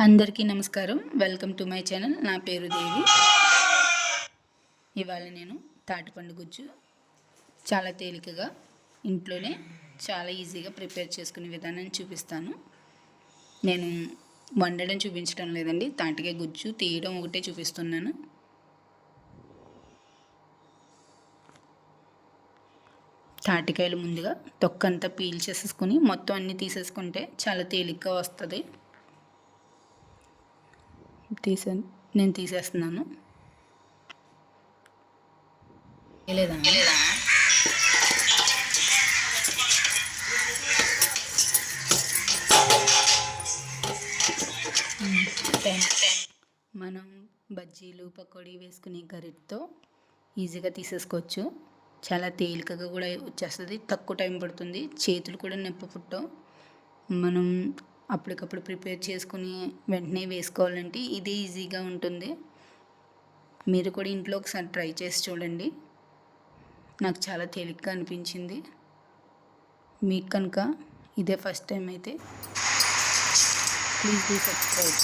అందరికీ నమస్కారం. Welcome to my channel. నా పేరు దేవి. ఇవాళ నేను తాటిపండు గుజ్జు చాలా తేలికగా ఇంట్లోనే చాలా ఈజీగా ప్రిపేర్ చేసుకునే విధానం చూపిస్తాను. నేను వండడం చూపించడం లేదండి. తాటికాయ గుజ్జు తీయడం ఒకటే చూపిస్తున్నాను. తాటికాయలు ముందుగా తొక్కంతా పీల్ చేసేసుకుని మొత్తం అన్నీ తీసేసుకుంటే చాలా తేలిగ్గా వస్తుంది. తీసే నేను తీసేస్తున్నాను. లేదా మనం బజ్జీలు పకోడీ వేసుకునే గరిటతో ఈజీగా తీసేసుకోవచ్చు. చాలా తేలికగా కూడా వచ్చేస్తుంది. తక్కువ టైం పడుతుంది. చేతులు కూడా నొప్పి పుట్టవు. మనం అప్పటికప్పుడు ప్రిపేర్ చేసుకుని వెంటనే వేసుకోవాలంటే ఇదే ఈజీగా ఉంటుంది. మీరు కూడా ఇంట్లో ఒకసారి ట్రై చేసి చూడండి. నాకు చాలా తేలిగ్గా అనిపించింది. మీకు కనుక ఇదే ఫస్ట్ టైం అయితే ప్లీజ్ డూ సబ్స్క్రైబ్.